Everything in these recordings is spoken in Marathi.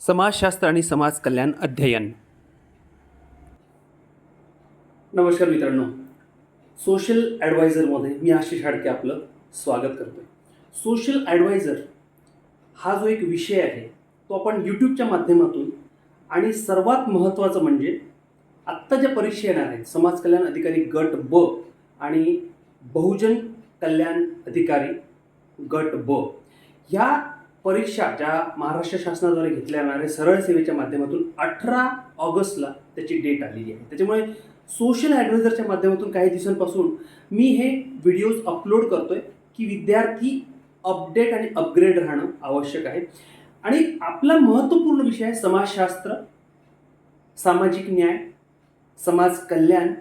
समाजशास्त्र आणि समाज कल्याण अध्ययन. नमस्कार मित्रांनो. सोशल ॲडवायझरमध्ये मी आशिष हाडके आपलं स्वागत करतो सोशल ॲडवायझर हा जो एक विषय आहे तो आपण यूट्यूबच्या माध्यमातून आणि सर्वात महत्त्वाचं म्हणजे आत्ता ज्या परीक्षा येणार आहेत समाज कल्याण अधिकारी गट ब आणि बहुजन कल्याण अधिकारी गट ब ह्या परीक्षा ज्या महाराष्ट्र शासनाद्वारे घेतल्या जाणाऱ्या सरळ सेवेच्या माध्यमातून अठरा ऑगस्टला त्याची डेट आलेली आहे. त्याच्यामुळे सोशल ॲडवायझरच्या माध्यमातून काही दिवसांपासून मी हे व्हिडिओज अपलोड करतोय की विद्यार्थी अपडेट आणि अपग्रेड राहणं आवश्यक आहे. आणि आपला महत्त्वपूर्ण विषय आहे समाजशास्त्र सामाजिक न्याय समाज कल्याण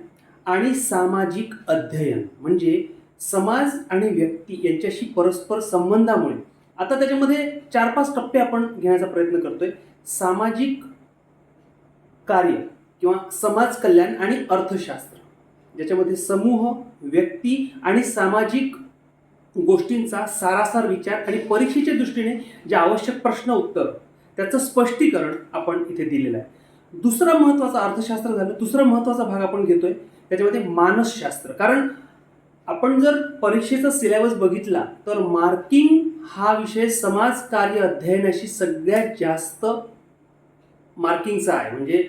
आणि सामाजिक अध्ययन. म्हणजे समाज आणि व्यक्ती यांच्याशी परस्पर संबंधामुळे आता त्याच्यामध्ये चार पाच टप्पे आपण घेण्याचा प्रयत्न करतोय. सामाजिक कार्य किंवा समाज कल्याण आणि अर्थशास्त्र ज्याच्यामध्ये समूह व्यक्ती आणि सामाजिक गोष्टींचा सारासार विचार आणि परीक्षेच्या दृष्टीने जे आवश्यक प्रश्न उत्तर त्याचं स्पष्टीकरण आपण इथे दिलेलं आहे. दुसरा महत्त्वाचा अर्थशास्त्र झालं दुसरा महत्त्वाचा भाग आपण घेतोय त्याच्यामध्ये मानसशास्त्र. कारण आपण जर परीक्षेचा सिलेबस बघितला तर मार्किंग हा विषय समाज कार्य अध्ययनाशी सगळ्यात जास्त मार्किंगचा आहे. म्हणजे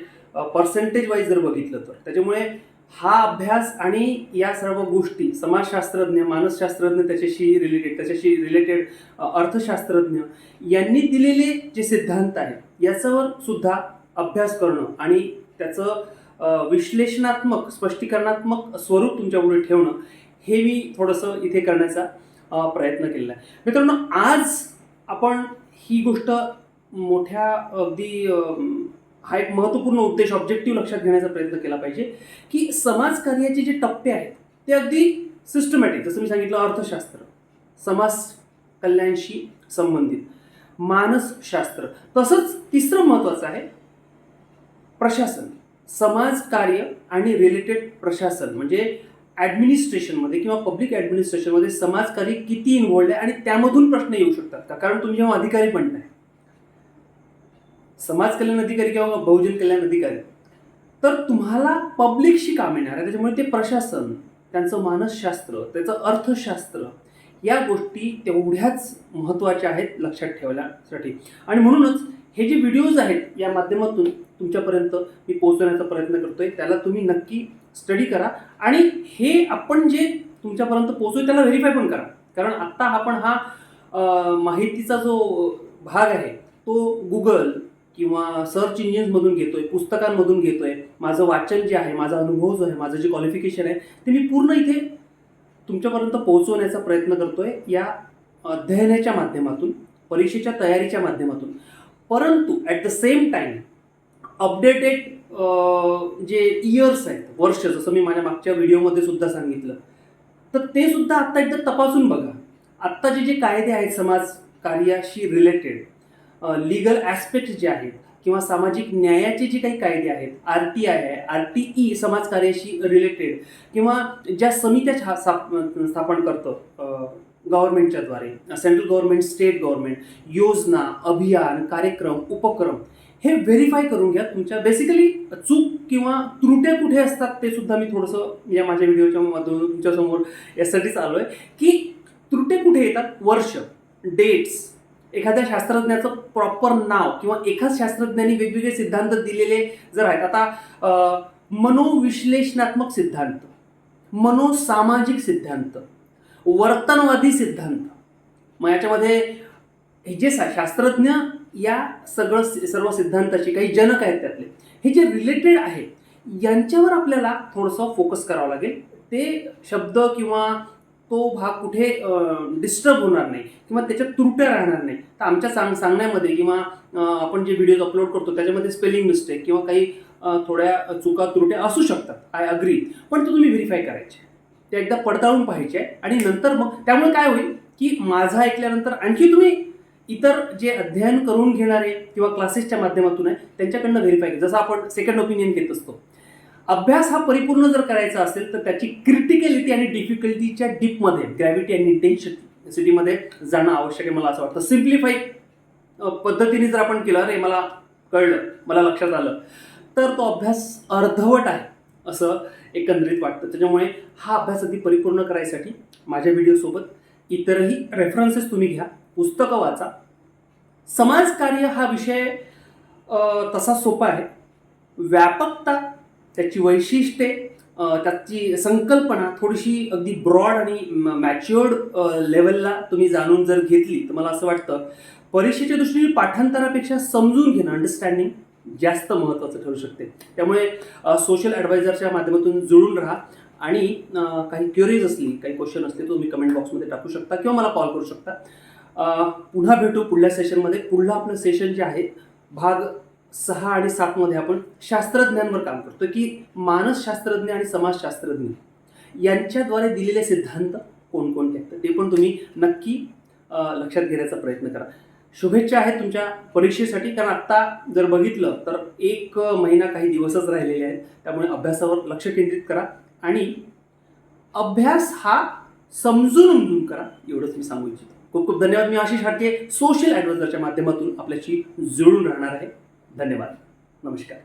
पर्सेंटेज वाईज जर बघितलं तर. त्याच्यामुळे हा अभ्यास आणि या सर्व गोष्टी समाजशास्त्रज्ञ मानसशास्त्रज्ञ त्याच्याशी रिलेटेड त्याच्याशी रिलेटेड अर्थशास्त्रज्ञ यांनी दिलेले जे सिद्धांत आहेत याच्यावर सुद्धा अभ्यास करणं आणि त्याचं विश्लेषणात्मक स्पष्टीकरणात्मक स्वरूप तुमच्यापुढे ठेवणं हे मी थोडंसं इथे करण्याचा प्रयत्न केलेला आहे. मित्रांनो आज आपण ही गोष्ट मोठ्या अगदी हा एक महत्त्वपूर्ण उद्देश ऑब्जेक्टिव्ह लक्षात घेण्याचा प्रयत्न केला पाहिजे की समाज कार्याचे जे टप्पे आहेत ते अगदी सिस्टमॅटिक जसं मी सांगितलं अर्थशास्त्र समाज कल्याणशी संबंधित मानसशास्त्र तसंच तिसरं महत्त्वाचं आहे प्रशासन समाज कार्य आणि रिलेटेड प्रशासन म्हणजे ॲडमिनिस्ट्रेशनमध्ये किंवा पब्लिक ॲडमिनिस्ट्रेशनमध्ये समाजकार्य किती इन्व्हॉल्ड आहे आणि त्यामधून प्रश्न येऊ शकतात का? कारण तुम्ही जेव्हा अधिकारी बनताय समाज कल्याण अधिकारी किंवा बहुजन कल्याण अधिकारी तर तुम्हाला पब्लिकशी काम येणार आहे. त्याच्यामुळे ते प्रशासन त्यांचं मानसशास्त्र त्याचं अर्थशास्त्र या गोष्टी तेवढ्याच महत्त्वाच्या आहेत लक्षात ठेवण्यासाठी. आणि म्हणूनच हे जे व्हिडिओज आहेत या माध्यमातून तुमच्यापर्यंत मी पोहोचवण्याचा प्रयत्न करतोय. त्याला तुम्ही नक्की स्टडी करा. आणि हे आपण जे तुमच्यापर्यंत पोहोचू त्याला व्हेरीफाय पण करा. कारण आत्ता आपण हा माहितीचा जो भाग आहे तो गुगल किंवा सर्च इंजिन्समधून घेतोय पुस्तकांमधून घेतोय. माझं वाचन जे आहे माझा अनुभव जो आहे माझं जे क्वालिफिकेशन आहे ते मी पूर्ण इथे तुमच्यापर्यंत पोहोचवण्याचा प्रयत्न करतोय या अध्ययनाच्या माध्यमातून परीक्षेच्या तयारीच्या माध्यमातून. परंतु at the same time updated जे इयर्स आहेत वर्ष जसं मी माझ्या मागच्या व्हिडिओमध्ये सुद्धा सांगितलं तर ते सुद्धा आत्ता एकदा तपासून बघा. आत्ताचे जे कायदे आहेत समाज कार्याशी रिलेटेड लिगल ॲस्पेक्ट जे आहेत किंवा सामाजिक न्यायाचे जे काही कायदे आहेत आर टी आय आहे आर टी ई समाज कार्याशी रिलेटेड किंवा ज्या समित्या छा- स्थाप- स्थापन करतं गव्हर्नमेंटच्या द्वारे सेंट्रल गव्हर्नमेंट स्टेट गव्हर्नमेंट योजना अभियान कार्यक्रम उपक्रम हे व्हेरीफाय करून घ्या. तुमच्या बेसिकली चूक किंवा त्रुट्या कुठे असतात ते सुद्धा मी थोडंसं या माझ्या व्हिडिओच्या माध्यमातून तुमच्यासमोर यासाठीच आलो आहे की त्रुट्या कुठे येतात? वर्ष डेट्स एखाद्या शास्त्रज्ञाचं प्रॉपर नाव किंवा एकाच शास्त्रज्ञांनी वेगवेगळे सिद्धांत दिलेले जर आहेत. आता मनोविश्लेषणात्मक सिद्धांत मनोसामाजिक सिद्धांत वर्तनवादी सिद्धांत. मग याच्यामध्ये हे जे शास्त्रज्ञ या सगळं सर्व सिद्धांताची काही जनक आहेत त्यातले हे जे रिलेटेड आहे यांच्यावर आपल्याला थोडंसं फोकस करावं लागेल. ते शब्द किंवा तो भाग कुठे डिस्टर्ब होणार नाही किंवा त्याच्यात त्रुट्या राहणार नाही. तर आमच्या सांग सांगण्यामध्ये किंवा आपण जे व्हिडिओज अपलोड करतो त्याच्यामध्ये स्पेलिंग मिस्टेक किंवा काही थोड्या चुका त्रुट्या असू शकतात. आय अग्री पण तो तुम्ही व्हेरीफाय करायचे. ते एकदा पडताळून पाहिजे आणि नंतर मग त्यामुळे काय होईल की माझं ऐकल्यानंतर आणखी तुम्ही इतर जे अध्ययन करून घेणारे किंवा क्लासेसच्या माध्यमातून आहे त्यांच्याकडनं व्हेरीफाय जसं आपण सेकंड ओपिनियन घेत असतो. अभ्यास हा परिपूर्ण जर करायचा असेल तर त्याची क्रिटिकॅलिटी आणि डिफिकल्टीच्या डीपमध्ये ग्रॅव्हिटी आणि इंटेन्सिटीमध्ये जाणं आवश्यक आहे मला असं वाटतं. सिम्प्लिफाय पद्धतीने जर आपण केलं अरे मला कळलं मला लक्षात आलं तर तो अभ्यास अर्धवट आहे. असं एकंदरीत वाटतं. त्याच्यामुळे हा अभ्यास अगदी परिपूर्ण करायसाठी माझ्या व्हिडिओसोबत इतरही रेफरन्सेस तुम्ही घ्या पुस्तकं वाचा. समाजकार्य हा विषय तसा सोपा आहे. व्यापकता त्याची वैशिष्ट्ये त्याची संकल्पना थोडीशी अगदी ब्रॉड आणि मॅच्युअर्ड लेवलला तुम्ही जाणून जर घेतली तर मला असं वाटतं परीक्षेच्या दृष्टीने पाठांतरापेक्षा समजून घेणं अंडरस्टँडिंग जास्त महत्त्वाचं ठरू शकते. त्यामुळे सोशल ॲडवायझरच्या माध्यमातून जुळून राहा आणि काही क्युरीज असली काही क्वेश्चन असले तुम्ही कमेंट बॉक्समध्ये टाकू शकता किंवा मला कॉल करू शकता. पुन्हा भेटू पुढल्या सेशनमध्ये पुढलं आपलं सेशन जे आहे भाग सहा आणि सातमध्ये आपण शास्त्रज्ञांवर काम करतो की मानसशास्त्रज्ञ आणि समाजशास्त्रज्ञ. यांच्याद्वारे दिलेले सिद्धांत कोणकोणते आहेत? ते पण तुम्ही नक्की लक्षात घेण्याचा प्रयत्न करा. शुभेच्छा आहेत तुमच्या परीक्षेसाठी. कारण आत्ता जर बघितलं तर एक महिना काही दिवसच राहिलेले आहेत. त्यामुळे अभ्यासावर लक्ष केंद्रित करा. आणि अभ्यास हा समजून उमजून करा एवढंच मी सांगू इच्छितो. खूप खूप धन्यवाद. मी आशिष हाडके सोशल ॲडवायझरच्या माध्यमातून आपल्याशी जुळून राहणार आहे. धन्यवाद. नमस्कार.